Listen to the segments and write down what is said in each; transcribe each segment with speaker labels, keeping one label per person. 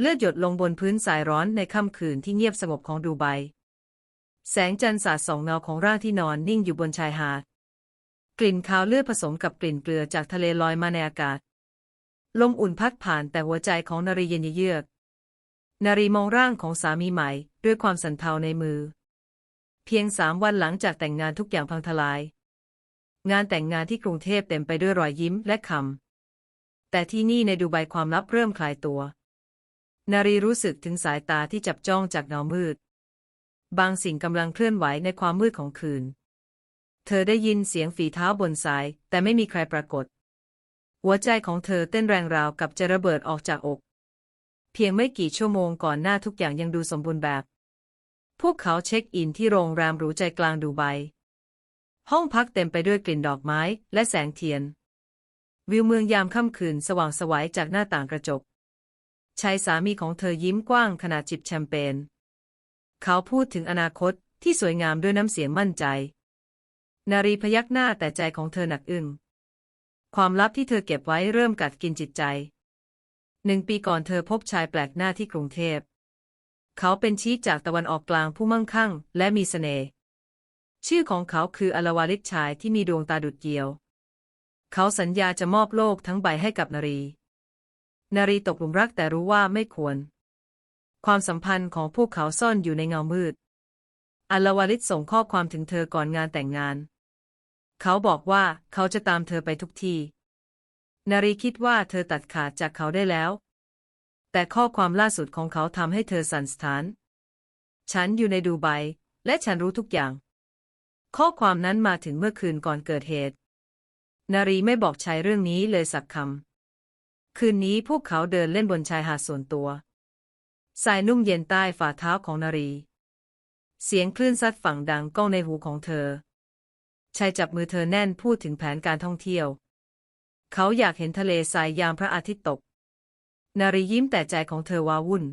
Speaker 1: เลือดหยดลงบนพื้นสายร้อนในค่ำคืนที่เงียบสงบของดูไบ แสงจันทร์สาดส่องเงาของร่างที่นอนนิ่งอยู่บนชายหาด กลิ่นคาวเลือดผสมกับกลิ่นเกลือจากทะเลลอยมาในอากาศ ลมอุ่นพัดผ่านแต่หัวใจของนารีเย็นเยือก นารีมองร่างของสามีใหม่ด้วยความสันเทาในมือ เพียงสามวันหลังจากแต่งงานทุกอย่างพังทลาย งานแต่งงานที่กรุงเทพเต็มไปด้วยรอยยิ้มและคำแต่ที่นี่ในดูไบความลับเริ่มคลายตัว นารีรู้สึกถึงสายตาที่จับจ้องจากเงามืด บางสิ่งกำลังเคลื่อนไหวในความมืดของคืน เธอได้ยินเสียงฝีเท้าบนสาย แต่ไม่มีใครปรากฏ หัวใจของเธอเต้นแรงราวกับจะระเบิดออกจากอก เพียงไม่กี่ชั่วโมงก่อนหน้าทุกอย่างยังดูสมบูรณ์แบบ พวกเขาเช็คอินที่โรงแรมหรูใจกลางดูไบ ห้องพักเต็มไปด้วยกลิ่นดอกไม้และแสงเทียน วิวเมืองยามค่ำคืนสว่างสวัยจากหน้าต่างกระจก ชายสามีของเธอยิ้มกว้างขณะจิบแชมเปญ เขาพูดถึงอนาคตที่สวยงามด้วยน้ำเสียงมั่นใจ นารีพยักหน้าแต่ใจของเธอหนักอึ้ง ความลับที่เธอเก็บไว้เริ่มกัดกินจิตใจ หนึ่งปีก่อนเธอพบชายแปลกหน้าที่กรุงเทพ เขาเป็นชี้จากตะวันออกกลางผู้มั่งคั่งและมีเสน่ห์ ชื่อของเขาคืออลวาลิศชายที่มีดวงตาดุดเดียว เขาสัญญาจะมอบโลกทั้งใบให้กับนารี นารีตกหลุมรักแต่รู้ว่าไม่ควร ความสัมพันธ์ของพวกเขาซ่อนอยู่ในเงามืดอลวาลิศส่งข้อความถึงเธอก่อนงานแต่งงาน เขาบอกว่าเขาจะตามเธอไปทุกที่ นารีคิดว่าเธอตัดขาดจากเขาได้แล้ว แต่ข้อความล่าสุดของเขาทำให้เธอสั่นสะท้าน ฉันอยู่ในดูไบและฉันรู้ทุกอย่าง ข้อความนั้นมาถึงเมื่อคืนก่อนเกิดเหตุ นารีไม่บอกชายเรื่องนี้เลยสักคำ คืนนี้พวกเขาเดินเล่นบนชายหาดส่วนตัวทรายนุ่มเย็นใต้ฝ่าเท้าของนารี เสียงคลื่นซัดฝั่งดังก้องในหูของเธอ ชายจับมือเธอแน่นพูดถึงแผนการท่องเที่ยว เขาอยากเห็นทะเลทรายยามพระอาทิตย์ตก นารียิ้มแต่ใจของเธอว้าวุ่น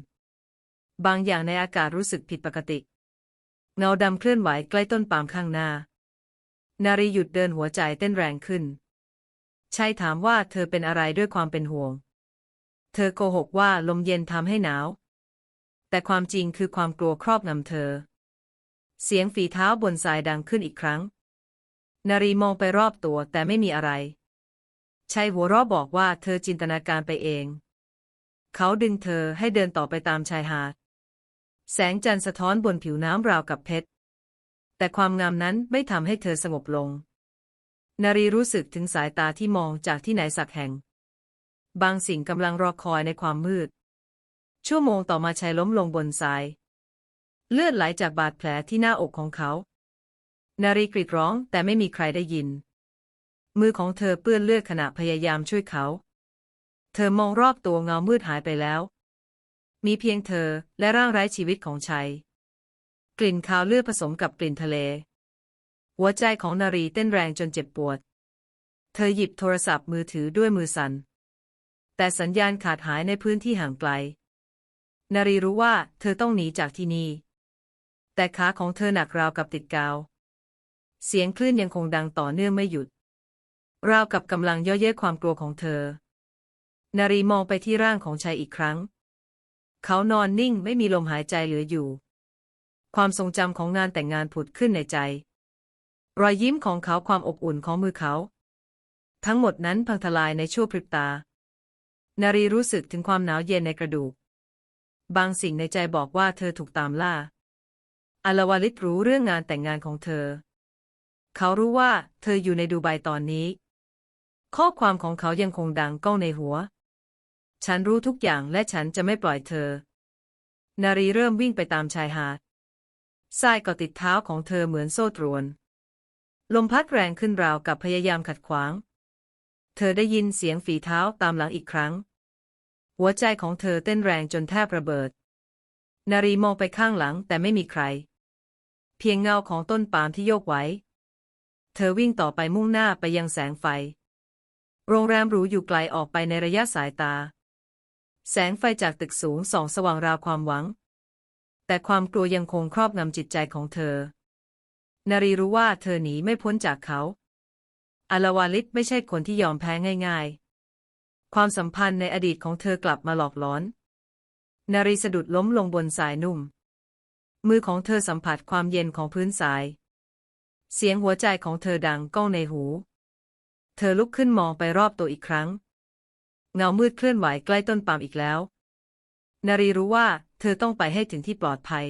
Speaker 1: บางอย่างในอากาศรู้สึกผิดปกติ เงาดำเคลื่อนไหวใกล้ต้นปาล์มข้างหน้า นารีหยุดเดินหัวใจเต้นแรงขึ้น ชายถามว่าเธอเป็นอะไรด้วยความเป็นห่วง เธอโกหกว่าลมเย็นทำให้หนาว แต่ความจริงคือความกลัวครอบงำเธอ เสียงฝีเท้าบนทรายดังขึ้นอีกครั้ง นารีมองไปรอบตัวแต่ไม่มีอะไรชายหัวเราะบอกว่าเธอจินตนาการไปเอง เขาดึงเธอให้เดินต่อไปตามชายหาด แสงจันทร์สะท้อนบนผิวน้ำราวกับเพชร แต่ความงามนั้นไม่ทำให้เธอสงบลง นารีรู้สึกถึงสายตาที่มองจากที่ไหนสักแห่ง บางสิ่งกำลังรอคอยในความมืด ชั่วโมงต่อมาชายล้มลงบนทราย เลือดไหลจากบาดแผลที่หน้าอกของเขา นารีกรีดร้องแต่ไม่มีใครได้ยิน มือของเธอเปื้อนเลือดขณะพยายามช่วยเขา เธอมองรอบตัวเงามืดหายไปแล้ว มีเพียงเธอและร่างไร้ชีวิตของชายกลิ่นคาวเลือดผสมกับกลิ่นทะเล หัวใจของนารีเต้นแรงจนเจ็บปวด เธอหยิบโทรศัพท์มือถือด้วยมือสัน่น แต่สัญญาณขาดหายในพื้นที่ห่างไกล นารีรู้ว่าเธอต้องหนีจากที่นี่ แต่ขาของเธอหนักราวกับติดกาว เสียงคลื่นยังคงดังต่อเนื่องไม่หยุด ราวกับกำลังย่อเย้ยความกลัวของเธอ นารีมองไปที่ร่างของชายอีกครั้ง เขานอนนิ่งไม่มีลมหายใจเหลืออยู่ ความทรงจำของงานแต่งงานผุดขึ้นในใจ รอยยิ้มของเขาความอบอุ่นของมือเขา ทั้งหมดนั้นพังทลายในชั่วพริบตา นารีรู้สึกถึงความหนาวเย็นในกระดูก บางสิ่งในใจบอกว่าเธอถูกตามล่าอลาวาลิตรู้เรื่องงานแต่งงานของเธอ เขารู้ว่าเธออยู่ในดูไบตอนนี้ ข้อความของเขายังคงดังก้องในหัว ฉันรู้ทุกอย่างและฉันจะไม่ปล่อยเธอ นารีเริ่มวิ่งไปตามชายหาดทรายก็ติดเท้าของเธอเหมือนโซ่ตรวน ลมพัดแรงขึ้นราวกับพยายามขัดขวาง เธอได้ยินเสียงฝีเท้าตามหลังอีกครั้ง หัวใจของเธอเต้นแรงจนแทบระเบิด นารีมองไปข้างหลังแต่ไม่มีใคร เพียงเงาของต้นปาล์มที่โยกไหวเธอวิ่งต่อไปมุ่งหน้าไปยังแสงไฟ โรงแรมหรูอยู่ไกลออกไปในระยะสายตา แสงไฟจากตึกสูงส่องสว่างราวความหวัง แต่ความกลัวยังคงครอบงำจิตใจของเธอ นารีรู้ว่าเธอหนีไม่พ้นจากเขาอลาวาลิศไม่ใช่คนที่ยอมแพ้ง่ายๆ ความสัมพันธ์ในอดีตของเธอกลับมาหลอกหลอน นารีสะดุดล้มลงบนสายนุ่ม มือของเธอสัมผัสความเย็นของพื้นสาย เสียงหัวใจของเธอดังก้องในหู เธอลุกขึ้นมองไปรอบตัวอีกครั้ง เงามืดเคลื่อนไหวใกล้ต้นปาล์มอีกแล้ว นารีรู้ว่าเธอต้องไปให้ถึงที่ปลอดภัย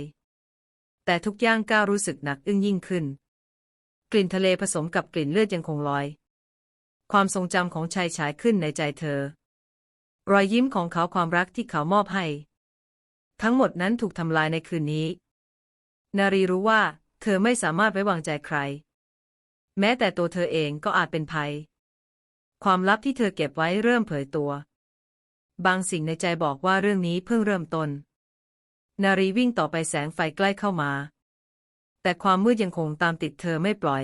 Speaker 1: แต่ทุกย่างก้าวรู้สึกหนักอึ้งยิ่งขึ้น กลิ่นทะเลผสมกับกลิ่นเลือดยังคงลอย ความทรงจำของชายฉายขึ้นในใจเธอ รอยยิ้มของเขาความรักที่เขามอบให้ ทั้งหมดนั้นถูกทำลายในคืนนี้ นารีรู้ว่า เธอไม่สามารถไว้วางใจใคร แม้แต่ตัวเธอเองก็อาจเป็นภัย ความลับที่เธอเก็บไว้เริ่มเผยตัว บางสิ่งในใจบอกว่าเรื่องนี้เพิ่งเริ่มต้น นารีวิ่งต่อไปแสงไฟใกล้เข้ามา แต่ความมืดยังคงตามติดเธอไม่ปล่อย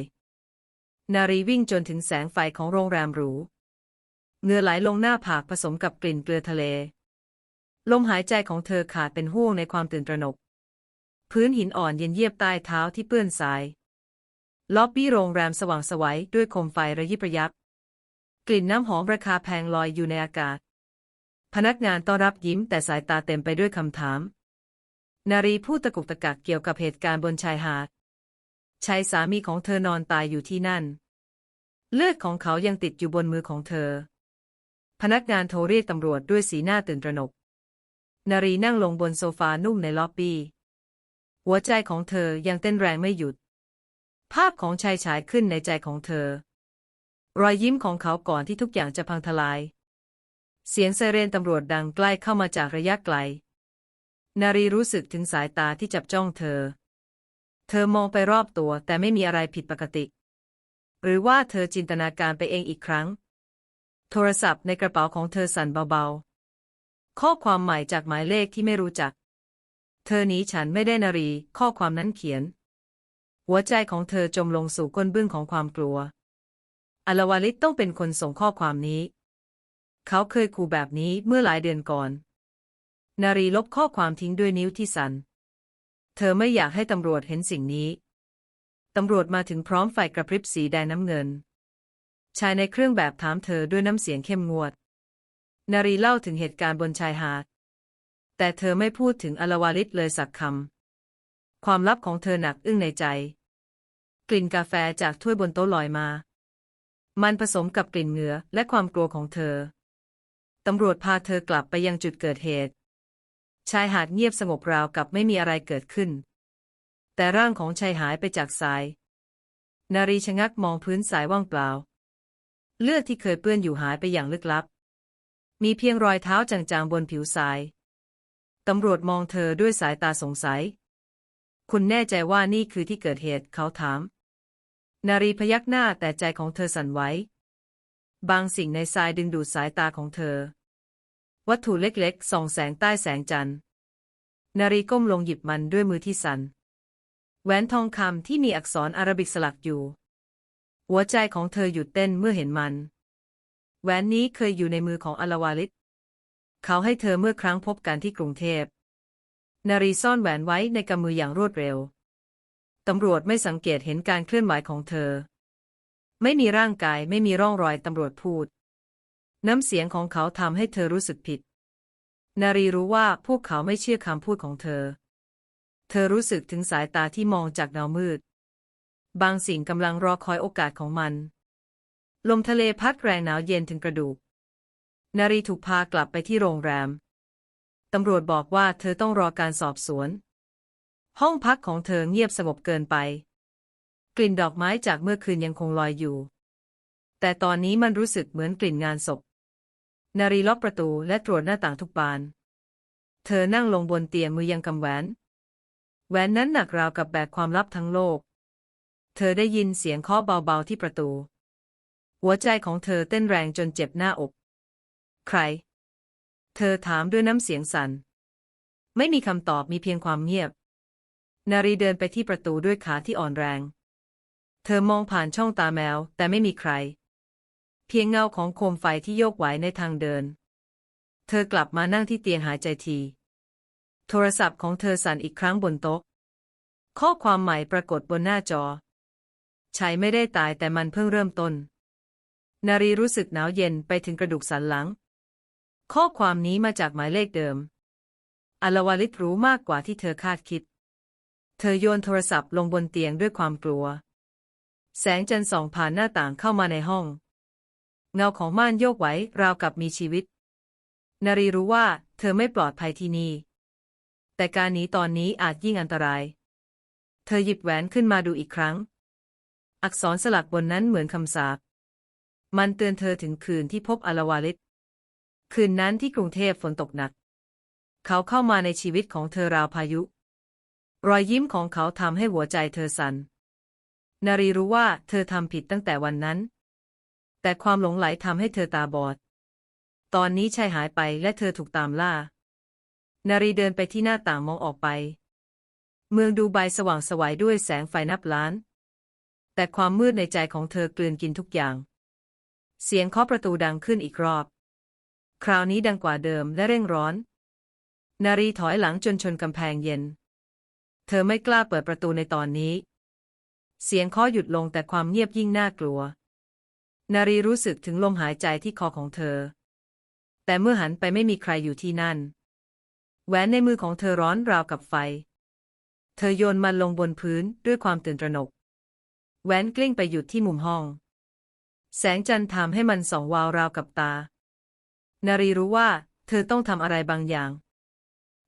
Speaker 1: นารีวิ่งจนถึงแสงไฟของโรงแรมหรูเหงื่อไหลลงหน้าผากผสมกับกลิ่นเกลือทะเล ลมหายใจของเธอขาดเป็นห่วงในความตื่นตระหนก พื้นหินอ่อนเย็นเยียบใต้เท้าที่เปื้อนทราย ล็อบบี้โรงแรมสว่างสวัยด้วยโคมไฟระยิบระยับ กลิ่นน้ำหอมราคาแพงลอยอยู่ในอากาศ พนักงานต้อนรับยิ้มแต่สายตาเต็มไปด้วยคำถาม นารีพูดตะกุกตะกักเกี่ยวกับเหตุการณ์บนชายหาดชายสามีของเธอนอนตายอยู่ที่นั่น เลือดของเขายังติดอยู่บนมือของเธอ พนักงานโทรเรียกตำรวจด้วยสีหน้าตื่นตระหนก นารีนั่งลงบนโซฟานุ่มในล็อบบี้ หัวใจของเธอยังเต้นแรงไม่หยุด ภาพของชายฉายขึ้นในใจของเธอ รอยยิ้มของเขาก่อนที่ทุกอย่างจะพังทลาย เสียงไซเรนตำรวจดังใกล้เข้ามาจากระยะไกล นารีรู้สึกถึงสายตาที่จับจ้องเธอ เธอมองไปรอบตัวแต่ไม่มีอะไรผิดปกติ หรือว่าเธอจินตนาการไปเองอีกครั้ง โทรศัพท์ในกระเป๋าของเธอสั่นเบาๆ ข้อความใหม่จากหมายเลขที่ไม่รู้จัก เธอหนีฉันไม่ได้นารี ข้อความนั้นเขียน หัวใจของเธอจมลงสู่ก้นบึ้งของความกลัวอลวาลิตต้องเป็นคนส่งข้อความนี้ เขาเคยขู่แบบนี้เมื่อหลายเดือนก่อน นารีลบข้อความทิ้งด้วยนิ้วที่สัน เธอไม่อยากให้ตำรวจเห็นสิ่งนี้ ตำรวจมาถึงพร้อมไฟกระพริบสีแดงน้ำเงิน ชายในเครื่องแบบถามเธอด้วยน้ำเสียงเข้มงวด นารีเล่าถึงเหตุการณ์บนชายหาด แต่เธอไม่พูดถึงอลวาลิตเลยสักคำ ความลับของเธอหนักอึ้งในใจ กลิ่นกาแฟจากถ้วยบนโต๊ะลอยมา มันผสมกับกลิ่นเหงื่อและความกลัวของเธอ ตำรวจพาเธอกลับไปยังจุดเกิดเหตุ ชายหาดเงียบสงบราวกับไม่มีอะไรเกิดขึ้น แต่ร่างของชายหายไปจากสาย นารีชะงักมองพื้นสายว่างเปล่า เลือดที่เคยเปื้อนอยู่หายไปอย่างลึกลับ มีเพียงรอยเท้าจางๆบนผิวทราย ตำรวจมองเธอด้วยสายตาสงสัย คุณแน่ใจว่านี่คือที่เกิดเหตุเขาถาม นารีพยักหน้าแต่ใจของเธอสั่นไหวบางสิ่งในทรายดึงดูดสายตาของเธอ วัตถุเล็กๆส่องแสงใต้แสงจันทร์ นารีก้มลงหยิบมันด้วยมือที่สัน่นแหวนทองคำที่มีอักษรอาราบิกสลักอยู่ หัวใจของเธอหยุดเต้นเมื่อเห็นมัน แหวนนี้เคยอยู่ในมือของอลาวาลิต เขาให้เธอเมื่อครั้งพบกันที่กรุงเทพ นารีซ่อนแหวนไว้ในกำมืออย่างรวดเร็ว ตำรวจไม่สังเกตเห็นการเคลื่อนไหวของเธอ ไม่มีร่างกายไม่มีร่องรอยตำรวจพูด น้ำเสียงของเขาทำให้เธอรู้สึกผิด นารีรู้ว่าพวกเขาไม่เชื่อคำพูดของเธอ เธอรู้สึกถึงสายตาที่มองจากเงามืด บางสิ่งกำลังรอคอยโอกาสของมัน ลมทะเลพัดแรงหนาวเย็นถึงกระดูก นารีถูกพากลับไปที่โรงแรม ตำรวจบอกว่าเธอต้องรอการสอบสวน ห้องพักของเธอเงียบสงบเกินไป กลิ่นดอกไม้จากเมื่อคืนยังคงลอยอยู่ แต่ตอนนี้มันรู้สึกเหมือนกลิ่นงานศพ นารีล็อกประตูและตรวจหน้าต่างทุกบาน เธอนั่งลงบนเตียงมือยังกำแหวน แหวนนั้นหนักราวกับแบกความลับทั้งโลก เธอได้ยินเสียงเคาะเบาๆที่ประตู หัวใจของเธอเต้นแรงจนเจ็บหน้าอก ใคร เธอถามด้วยน้ำเสียงสัน่น ไม่มีคำตอบมีเพียงความเงียบ นารีเดินไปที่ประตูด้วยขาที่อ่อนแรง เธอมองผ่านช่องตาแมวแต่ไม่มีใคร เพียงเงาของโคมไฟที่โยกไหวในทางเดิน เธอกลับมานั่งที่เตียงหายใจที โทรศัพท์ของเธอสั่นอีกครั้งบนโต๊ะ ข้อความใหม่ปรากฏบนหน้าจอชัยไม่ได้ตายแต่มันเพิ่งเริ่มต้น นารีรู้สึกหนาวเย็นไปถึงกระดูกสันหลัง ข้อความนี้มาจากหมายเลขเดิมอลวาลิตรู้มากกว่าที่เธอคาดคิด เธอโยนโทรศัพท์ลงบนเตียงด้วยความกลัว แสงจันทร์ส่องผ่านหน้าต่างเข้ามาในห้อง เงาของม่านโยกไหวราวกับมีชีวิต นารีรู้ว่าเธอไม่ปลอดภัยที่นี่ แต่การหนีตอนนี้อาจยิ่งอันตราย เธอหยิบแหวนขึ้นมาดูอีกครั้ง อักษรสลักบนนั้นเหมือนคำสาป มันเตือนเธอถึงคืนที่พบอลาวาลิต คืนนั้นที่กรุงเทพฝนตกหนัก เขาเข้ามาในชีวิตของเธอราวพายุ รอยยิ้มของเขาทำให้หัวใจเธอสัน่น นารีรู้ว่าเธอทำผิดตั้งแต่วันนั้น แต่ความหลงไหลทำให้เธอตาบอด ตอนนี้ชายหายไปและเธอถูกตามล่า นารีเดินไปที่หน้าต่างมองออกไป เมืองดูไบสว่างสวัยด้วยแสงไฟนับล้าน แต่ความมืดในใจของเธอกลืนกินทุกอย่าง เสียงเคาะประตูดังขึ้นอีกรอบ คราวนี้ดังกว่าเดิมและเร่งร้อน นารีถอยหลังจนชนกำแพงเย็น เธอไม่กล้าเปิดประตูในตอนนี้ เสียงเคาะหยุดลงแต่ความเงียบยิ่งน่ากลัว นารีรู้สึกถึงลมหายใจที่คอของเธอ แต่เมื่อหันไปไม่มีใครอยู่ที่นั่น แหวนในมือของเธอร้อนราวกับไฟ เธอโยนมันลงบนพื้นด้วยความตื่นตระหนก แหวนกลิ้งไปหยุดที่มุมห้อง แสงจันทร์ทำให้มันส่องวาวราวกับตา นารีรู้ว่า เธอต้องทำอะไรบางอย่าง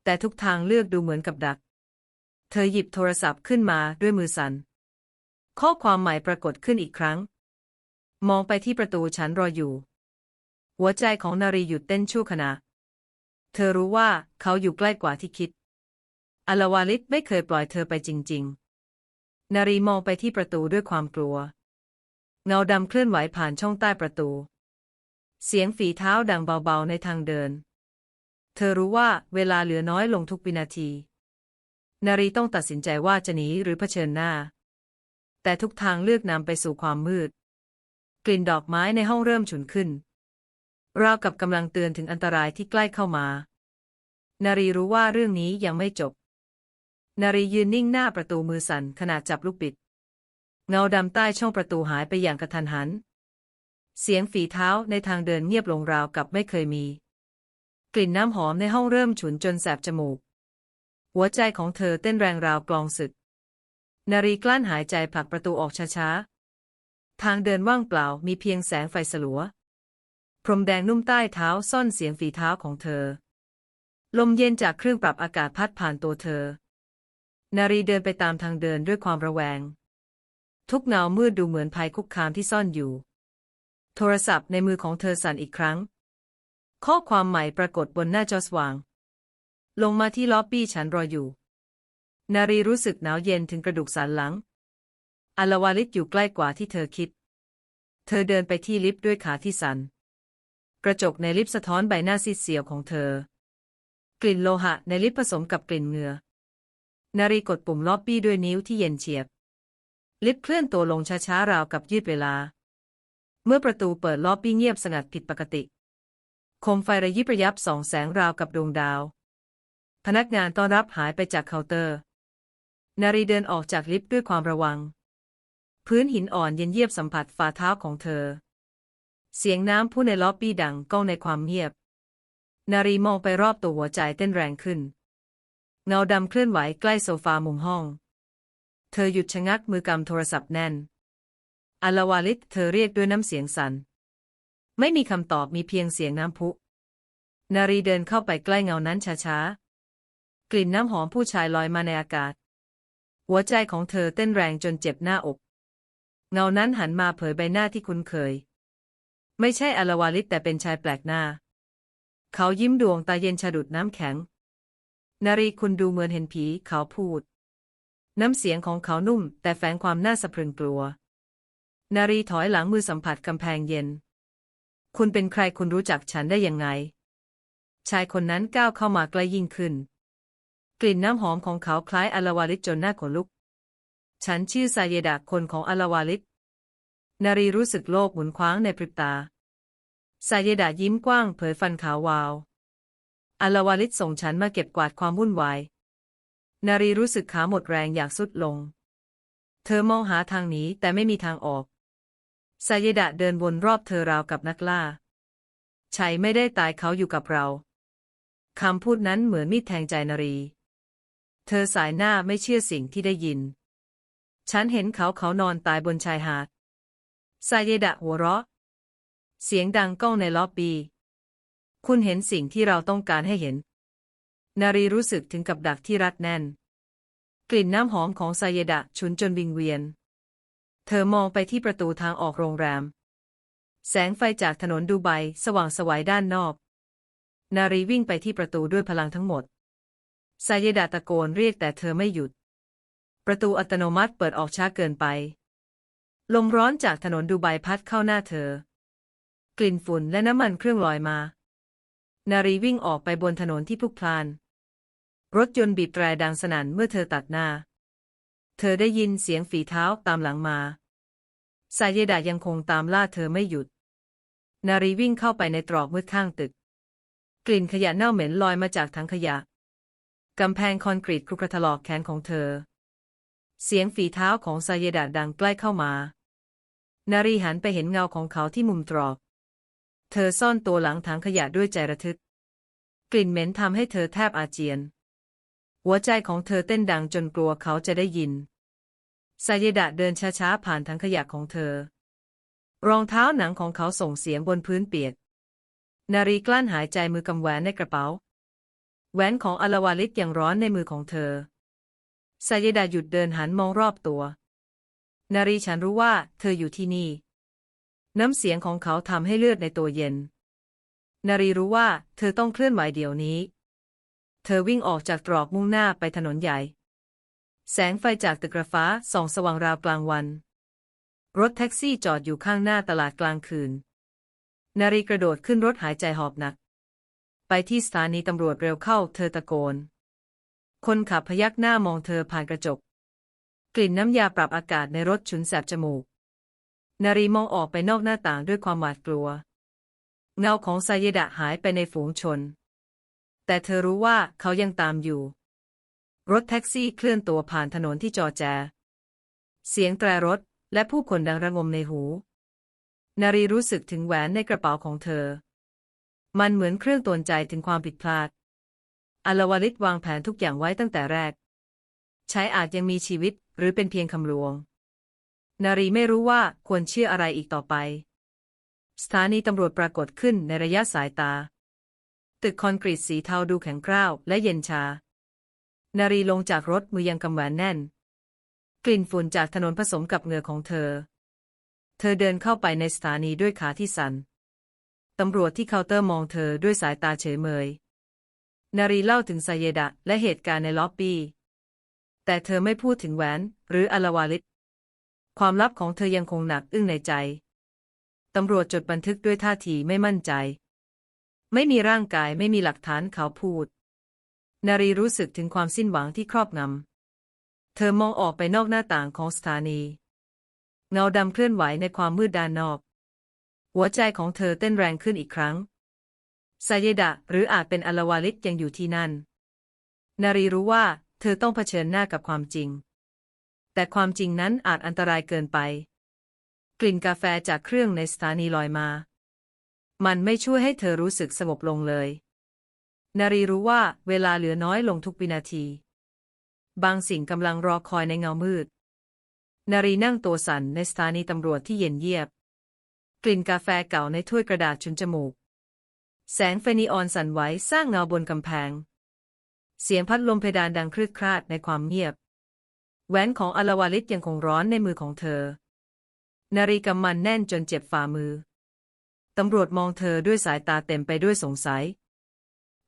Speaker 1: แต่ทุกทางเลือกดูเหมือนกับดัก เธอหยิบโทรศัพท์ขึ้นมาด้วยมือสัน่นข้อความใหม่ปรากฏขึ้นอีกครั้ง มองไปที่ประตูฉันรออยู่ หัวใจของนารีหยุดเต้นชั่วขณะ เธอรู้ว่าเขาอยู่ใกล้กว่าที่คิดอลาวาลิตไม่เคยปล่อยเธอไปจริง ๆ นารีมองไปที่ประตูด้วยความกลัว เงาดำเคลื่อนไหวผ่านช่องใต้ประตู เสียงฝีเท้าดังเบาๆในทางเดิน เธอรู้ว่าเวลาเหลือน้อยลงทุกวินาที นารีต้องตัดสินใจว่าจะหนีหรือเผชิญหน้า แต่ทุกทางเลือกนำไปสู่ความมืด กลิ่นดอกไม้ในห้องเริ่มฉุนขึ้น ราวกับกำลังเตือนถึงอันตรายที่ใกล้เข้ามา นารีรู้ว่าเรื่องนี้ยังไม่จบ นารียืนนิ่งหน้าประตูมือสั่นขณะจับลูกบิด เงาดำใต้ช่องประตูหายไปอย่างกระทันหัน เสียงฝีเท้าในทางเดินเงียบลงราวกับไม่เคยมี กลิ่นน้ำหอมในห้องเริ่มฉุนจนแสบจมูก หัวใจของเธอเต้นแรงราวกลองศึก นารีกลั้นหายใจผลักประตูออกช้าๆ ทางเดินว่างเปล่ามีเพียงแสงไฟสลัว พรมแดงนุ่มใต้เท้าซ่อนเสียงฝีเท้าของเธอ ลมเย็นจากเครื่องปรับอากาศพัดผ่านตัวเธอ นารีเดินไปตามทางเดินด้วยความระแวง ทุกเงามืดดูเหมือนภัยคุกคามที่ซ่อนอยู่ โทรศัพท์ในมือของเธอสั่นอีกครั้ง ข้อความใหม่ปรากฏบนหน้าจอสว่าง ลงมาที่ล็อบบี้ฉันรออยู่ นารีรู้สึกหนาวเย็นถึงกระดูกสันหลัง อลวาลิตอยู่ใกล้กว่าที่เธอคิด เธอเดินไปที่ลิฟต์ด้วยขาที่สัน่นกระจกในลิฟต์สะท้อนใบหน้าซีดเซียวของเธอ กลิ่นโลหะในลิฟต์ผสมกับกลิ่นเหงื่อ นารีกดปุ่มล็อบบี้ด้วยนิ้วที่เย็นเฉียบ ลิฟต์เคลื่อนตัวลงช้าๆราวกับยืดเวลา เมื่อประตูเปิดล็อบบี้เงียบสงัดผิดปกติ คมไฟระยิบระยับสองแสงราวกับดวงดาว พนักงานต้อนรับหายไปจากเคาน์เตอร์ นารีเดินออกจากลิฟต์ด้วยความระวัง พื้นหินอ่อนเย็นเยียบสัมผัสฝ่าเท้าของเธอ เสียงน้ำพุในล็อบบี้ดังก้องในความเงียบ นารีมองไปรอบตัวหัวใจเต้นแรงขึ้น เงาดำเคลื่อนไหวใกล้โซฟามุมห้อง เธอหยุดชะงักมือกำโทรศัพท์แน่นอลาวาลิตเธอเรียกด้วยน้ำเสียงสัน่นไม่มีคำตอบมีเพียงเสียงน้ำพุ นารีเดินเข้าไปใกล้เงานั้นช้าๆ กลิ่นน้ำหอมผู้ชายลอยมาในอากาศ หัวใจของเธอเต้นแรงจนเจ็บหน้าอก เงานั้นหันมาเผยใบหน้าที่คุ้นเคย ไม่ใช่อลาวาลิตแต่เป็นชายแปลกหน้า เขายิ้มดวงตาเย็นฉดุดน้ำแข็ง นารีคุณดูเหมือนเห็นผีเขาพูด น้ำเสียงของเขานุ่ม แต่แฝงความน่าสะพรึงกลัว นารีถอยหลังมือสัมผัสกำแพงเย็น คุณเป็นใครคุณรู้จักฉันได้ยังไง ชายคนนั้นก้าวเข้ามาใกล้ยิ่งขึ้น กลิ่นน้ำหอมของเขาคล้ายอลาวาลิตจนหน้าขนลุก ฉันชื่อซาเยดะคนของอลาวาลิตนารีรู้สึกโลกหมุนคว้างในพริบตาซาเยดะยิ้มกว้างเผยฟันขาววาวอลาวาลิตส่งฉันมาเก็บกวาดความวุ่นวาย นารีรู้สึกขาหมดแรงอยากสุดลง เธอมองหาทางหนีแต่ไม่มีทางออกซาเยดะเดินวนรอบเธอราวกับนักล่าชัยไม่ได้ตายเขาอยู่กับเรา คำพูดนั้นเหมือนมีดแทงใจนารี เธอสายหน้าไม่เชื่อสิ่งที่ได้ยิน ฉันเห็นเขาเขานอนตายบนชายหาดซาเยดะหัวเราะ เสียงดังก้องในล็อบบี้ คุณเห็นสิ่งที่เราต้องการให้เห็น นารีรู้สึกถึงกับดักที่รัดแน่น กลิ่นน้ำหอมของซาเยดะฉุนจนวิงเวียน เธอมองไปที่ประตูทางออกโรงแรม แสงไฟจากถนนดูไบสว่างสวายด้านนอก นารีวิ่งไปที่ประตูด้วยพลังทั้งหมดซาเยดะตะโกนเรียกแต่เธอไม่หยุด ประตูอัตโนมัติเปิดออกช้าเกินไป ลมร้อนจากถนนดูไบพัดเข้าหน้าเธอ กลิ่นฝุ่นและน้ำมันเครื่องลอยมา นารีวิ่งออกไปบนถนนที่พลุกพล่าน รถยนต์บีบแตรดังสนั่นเมื่อเธอตัดหน้า เธอได้ยินเสียงฝีเท้าตามหลังมาซาเยดะยังคงตามล่าเธอไม่หยุด นารีวิ่งเข้าไปในตรอกมืดข้างตึก กลิ่นขยะเน่าเหม็นลอยมาจากถังขยะ กำแพงคอนกรีตครุกระถลอกแขนของเธอ เสียงฝีเท้าของซาเยดะดังใกล้เข้ามา นารีหันไปเห็นเงาของเขาที่มุมตรอก เธอซ่อนตัวหลังถังขยะด้วยใจระทึก กลิ่นเหม็นทำให้เธอแทบอาเจียน หัวใจของเธอเต้นดังจนกลัวเขาจะได้ยินซาเยดะเดินช้าๆผ่านถังขยะของเธอ รองเท้าหนังของเขาส่งเสียงบนพื้นเปียก นารีกลั้นหายใจมือกำแหวนในกระเป๋า แหวนของอลาวาลิตยังร้อนในมือของเธอ ซาเยดะหยุดเดินหันมองรอบตัว นารีฉันรู้ว่าเธออยู่ที่นี่ น้ำเสียงของเขาทำให้เลือดในตัวเย็น นารีรู้ว่าเธอต้องเคลื่อนไหวเดี๋ยวนี้ เธอวิ่งออกจากตรอกมุ่งหน้าไปถนนใหญ่ แสงไฟจากตึกระฟ้าส่องสว่างราวกลางวัน รถแท็กซี่จอดอยู่ข้างหน้าตลาดกลางคืน นารีกระโดดขึ้นรถหายใจหอบหนัก ไปที่สถานีตำรวจเร็วเข้าเธอตะโกน คนขับพยักหน้ามองเธอผ่านกระจก กลิ่นน้ำยาปรับอากาศในรถฉุนแสบจมูก นารีมองออกไปนอกหน้าต่างด้วยความหวาดกลัว เงาของซาเยดะหายไปในฝูงชน แต่เธอรู้ว่าเขายังตามอยู่ รถแท็กซี่เคลื่อนตัวผ่านถนนที่จอแจ เสียงแตรรถและผู้คนดังระงมในหู นารีรู้สึกถึงแหวนในกระเป๋าของเธอ มันเหมือนเครื่องตวนใจถึงความผิดพลาด อลาวาลิตวางแผนทุกอย่างไว้ตั้งแต่แรกใช้อาจยังมีชีวิตหรือเป็นเพียงคำลวง นารีไม่รู้ว่าควรเชื่ออะไรอีกต่อไป สถานีตำรวจปรากฏขึ้นในระยะสายตา ตึกคอนกรีตสีเทาดูแข็งกร้าวและเย็นชา นารีลงจากรถมือยังกำแหวนแน่น กลิ่นฝุ่นจากถนนผสมกับเหงื่อของเธอ เธอเดินเข้าไปในสถานีด้วยขาที่สัน่นตำรวจที่เคาน์เตอร์มองเธอด้วยสายตาเฉยเมย นารีเล่าถึงไซเยดะและเหตุการณ์ในล็อบบี้ แต่เธอไม่พูดถึงแหวน หรืออลาวาลิต ความลับของเธอยังคงหนักอึ้งในใจ ตำรวจจดบันทึกด้วยท่าทีไม่มั่นใจ ไม่มีร่างกายไม่มีหลักฐานเขาพูด นารีรู้สึกถึงความสิ้นหวังที่ครอบงำ เธอมองออกไปนอกหน้าต่างของสถานี เงาดำเคลื่อนไหวในความมืดด้านนอก หัวใจของเธอเต้นแรงขึ้นอีกครั้ง ซาเยดะ หรืออาจเป็นอลาวาลิตยังอยู่ที่นั่น นารีรู้ว่า เธอต้องเผชิญหน้ากับความจริง แต่ความจริงนั้นอาจอันตรายเกินไป กลิ่นกาแฟจากเครื่องในสถานีลอยมา มันไม่ช่วยให้เธอรู้สึกสงบลงเลย นารีรู้ว่าเวลาเหลือน้อยลงทุกวินาที บางสิ่งกำลังรอคอยในเงามืด นารีนั่งตัวสั่นในสถานีตำรวจที่เย็นเยียบ กลิ่นกาแฟเก่าในถ้วยกระดาษชุนจมูก แสงไฟนีออนสั่นไหวสร้างเงาบนกำแพง เสียงพัดลมเพดานดังครืดคราดในความเงียบ แหวนของอลาวาลิตยังคงร้อนในมือของเธอ นารีกำมันแน่นจนเจ็บฝ่ามือ ตำรวจมองเธอด้วยสายตาเต็มไปด้วยสงสัย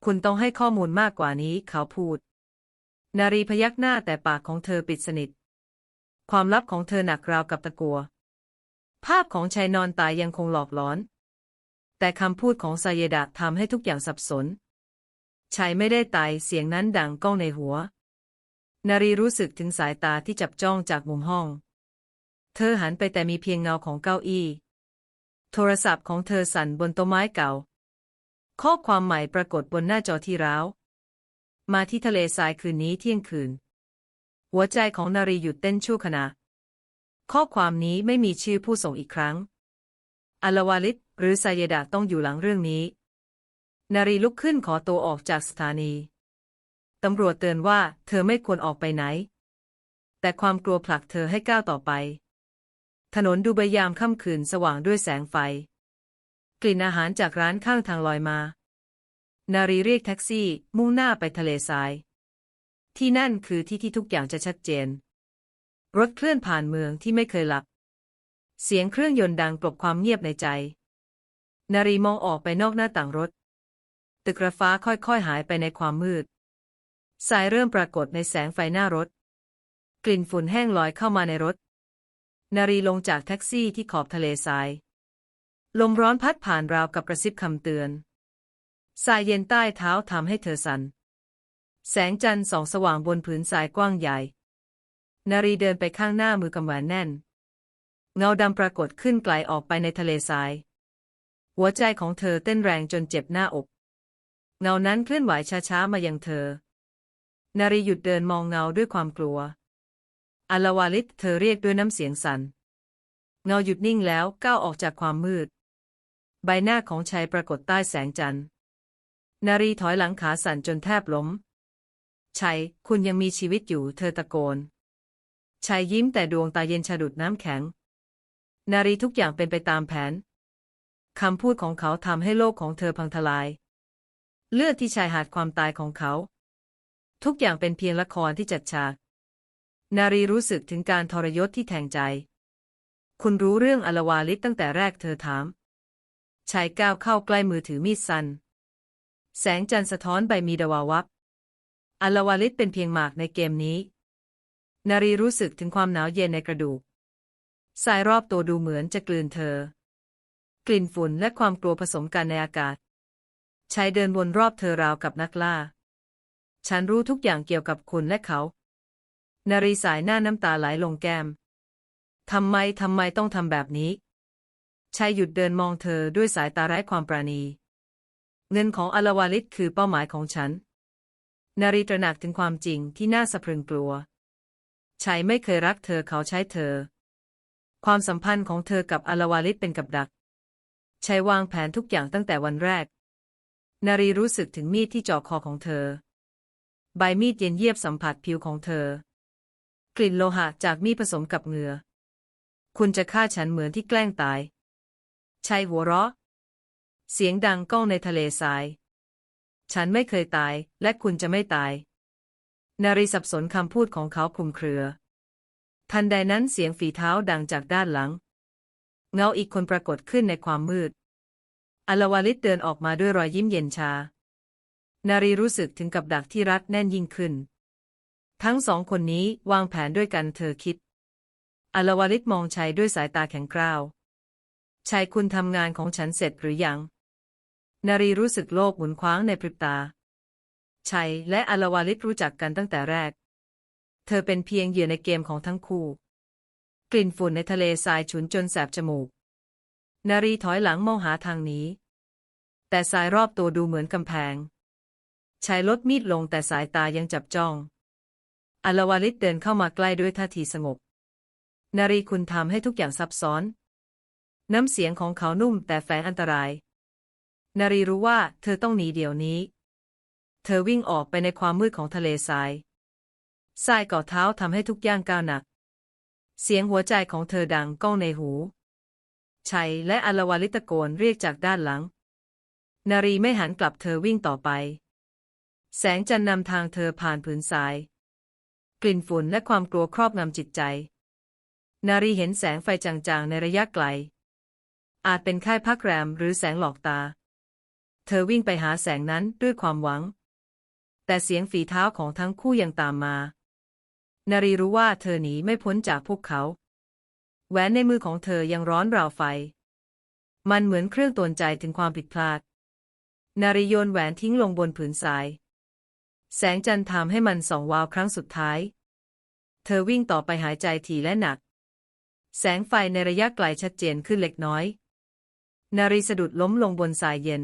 Speaker 1: คุณต้องให้ข้อมูลมากกว่านี้เขาพูด นารีพยักหน้าแต่ปากของเธอปิดสนิท ความลับของเธอหนักราวกับตะกัว ภาพของชายนอนตายยังคงหลอกหลอน แต่คำพูดของซาเยดะทำให้ทุกอย่างสับสนชายไม่ได้ตายเสียงนั้นดังก้องในหัว นารีรู้สึกถึงสายตาที่จับจ้องจากมุมห้อง เธอหันไปแต่มีเพียงเงาของเก้าอี้ โทรศัพท์ของเธอสั่นบนโต๊ะไม้เก่า ข้อความใหม่ปรากฏบนหน้าจอที่ร้าว มาที่ทะเลทรายคืนนี้เที่ยงคืน หัวใจของนารีหยุดเต้นชั่วขณะ ข้อความนี้ไม่มีชื่อผู้ส่งอีกครั้ง อลาวาลิตหรือซาเยดะต้องอยู่หลังเรื่องนี้ นารีลุกขึ้นขอตัวออกจากสถานี ตำรวจเตือนว่าเธอไม่ควรออกไปไหน แต่ความกลัวผลักเธอให้ก้าวต่อไป ถนนดูใบยามค่ำคืนสว่างด้วยแสงไฟ กลิ่นอาหารจากร้านข้างทางลอยมา นารีเรียกแท็กซี่มุ่งหน้าไปทะเลทราย ที่นั่นคือที่ที่ทุกอย่างจะชัดเจน รถเคลื่อนผ่านเมืองที่ไม่เคยหลับ เสียงเครื่องยนต์ดังกลบความเงียบในใจ นารีมองออกไปนอกหน้าต่างรถ ตึกระฟ้าค่อยๆหายไปในความมืด สายเริ่มปรากฏในแสงไฟหน้ารถ กลิ่นฝุ่นแห้งลอยเข้ามาในรถ นารีลงจากแท็กซี่ที่ขอบทะเลทราย ลมร้อนพัดผ่านราวกับกระซิบคำเตือน สายเย็นใต้เท้าทำให้เธอสัน่น แสงจันทร์ส่องสว่างบนผืนทรายกว้างใหญ่ นารีเดินไปข้างหน้ามือกำหวนแน่น เงาดำปรากฏขึ้นไกลออกไปในทะเลทราย หัวใจของเธอเต้นแรงจนเจ็บหน้าอก เงานั้นเคลื่อนไหวช้าๆมายังเธอ นารีหยุดเดินมองเงาด้วยความกลัวอลาวาลิตเธอเรียกด้วยน้ำเสียงสัน่น เงาหยุดนิ่งแล้วก้าวออกจากความมืด ใบหน้าของชายปรากฏใต้แสงจันทร์ นารีถอยหลังขาสั่นจนแทบล้มชัย คุณยังมีชีวิตอยู่ เธอตะโกน ชายยิ้มแต่ดวงตาเย็นฉดุดน้ำแข็ง นารีทุกอย่างเป็นไปตามแผน คำพูดของเขาทำให้โลกของเธอพังทลาย เลือดที่ชายหาดความตายของเขา ทุกอย่างเป็นเพียงละครที่จัดฉาก นารีรู้สึกถึงการทรยศที่แทงใจ คุณรู้เรื่องอลวาลิตตั้งแต่แรกเธอถาม ชายก้าวเข้าใกล้มือถือมีดสัน แสงจันทร์สะท้อนใบมีดวาวับ อลวาลิตเป็นเพียงหมากในเกมนี้ นารีรู้สึกถึงความหนาวเย็นในกระดูก สายรอบตัวดูเหมือนจะกลืนเธอ กลิ่นฝุ่นและความกลัวผสมกันในอากาศชายเดินวนรอบเธอราวกับนักล่า ฉันรู้ทุกอย่างเกี่ยวกับคุณและเขา นารีสายหน้าน้ำตาไหลลงแก้ม ทำไม ทำไมต้องทำแบบนี้ ชายหยุดเดินมองเธอด้วยสายตาไร้ความปราณี เงินของอลาวาลิตคือเป้าหมายของฉัน นารีตระหนักถึงความจริงที่น่าสะพรึงกลัวชายไม่เคยรักเธอเขาใช้เธอ ความสัมพันธ์ของเธอกับอลาวาลิตเป็นกับดักชายวางแผนทุกอย่างตั้งแต่วันแรก นารีรู้สึกถึงมีดที่จ่อคอของเธอ ใบมีดเย็นเยียบสัมผัสผิวของเธอ กลิ่นโลหะจากมีดผสมกับเหงื่อ คุณจะฆ่าฉันเหมือนที่แกล้งตายชายหัวเราะ เสียงดังก้องในทะเลทราย ฉันไม่เคยตายและคุณจะไม่ตาย นารีสับสนคำพูดของเขาคลุมเครือ ทันใดนั้นเสียงฝีเท้าดังจากด้านหลัง เงาอีกคนปรากฏขึ้นในความมืดอลาวาลิตเดินออกมาด้วยรอยยิ้มเย็นชา นารีรู้สึกถึงกับดักที่รัดแน่นยิ่งขึ้น ทั้งสองคนนี้วางแผนด้วยกันเธอคิดอลาวาลิตมองชายด้วยสายตาแข็งกร้าวชายคุณทำงานของฉันเสร็จหรือยัง นารีรู้สึกโลกหมุนคว้างในพริบตาชัยและอลาวาลิตรู้จักกันตั้งแต่แรก เธอเป็นเพียงเหยื่อในเกมของทั้งคู่ กลิ่นฝุ่นในทะเลทรายฉุนจนแสบจมูก นารีถอยหลังมองหาทางหนี้ แต่สายรอบตัวดูเหมือนกำแพงชายลดมีดลงแต่สายตายังจับจ้องอลาวาลิตเดินเข้ามาใกล้ด้วยท่าทีสงบ นารีคุณทำให้ทุกอย่างซับซ้อน น้ำเสียงของเขานุ่มแต่แฝงอันตราย นารีรู้ว่าเธอต้องหนีเดี๋ยวนี้ เธอวิ่งออกไปในความมืดของทะเลทราย ทรายก่อเท้าทำให้ทุกย่างก้าวหนัก เสียงหัวใจของเธอดังก้องในหู ชัยและอลวาลิตะโกนเรียกจากด้านหลัง นารีไม่หันกลับเธอวิ่งต่อไป แสงจันทร์นำทางเธอผ่านผืนทราย กลิ่นฝุ่นและความกลัวครอบงำจิตใจ นารีเห็นแสงไฟจางๆในระยะไกล อาจเป็นค่ายพักแรมหรือแสงหลอกตา เธอวิ่งไปหาแสงนั้นด้วยความหวัง แต่เสียงฝีเท้าของทั้งคู่ยังตามมา นารีรู้ว่าเธอหนีไม่พ้นจากพวกเขา แหวนในมือของเธอยังร้อนราวไฟ มันเหมือนเครื่องตวนใจถึงความผิดพลาด นารีโยนแหวนทิ้งลงบนผืนทราย แสงจันทร์ทำให้มันส่องวาวครั้งสุดท้าย เธอวิ่งต่อไปหายใจถี่และหนัก แสงไฟในระยะไกลชัดเจนขึ้นเล็กน้อย นารีสะดุดล้มลงบนทรายเย็น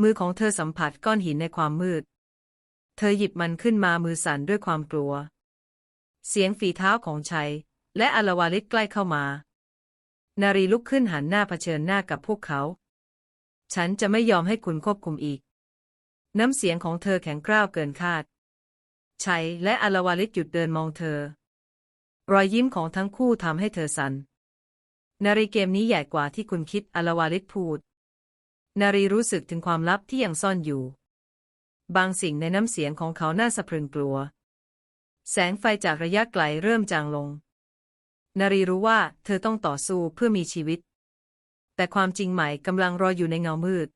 Speaker 1: มือของเธอสัมผัสก้อนหินในความมืด เธอหยิบมันขึ้นมามือสั่นด้วยความกลัว เสียงฝีเท้าของชัย และอลาวาลิตใกล้เข้ามา นารีลุกขึ้นหันหน้าเผชิญหน้ากับพวกเขา ฉันจะไม่ยอมให้คุณควบคุมอีก น้ำเสียงของเธอแข็งกร้าวเกินคาด ชัยและอลาวาลิศหยุดเดินมองเธอ รอยยิ้มของทั้งคู่ทำให้เธอสัน่น นารีเกมนี้ใหญ่กว่าที่คุณคิดอลาวาลิศพูด นารีรู้สึกถึงความลับที่ยังซ่อนอยู่ บางสิ่งในน้ำเสียงของเขาน่าสะพรึงกลัว แสงไฟจากระยะไกลเริ่มจางลง นารีรู้ว่าเธอต้องต่อสู้เพื่อมีชีวิต แต่ความจริงใหม่กำลังรออยู่ในเงามืด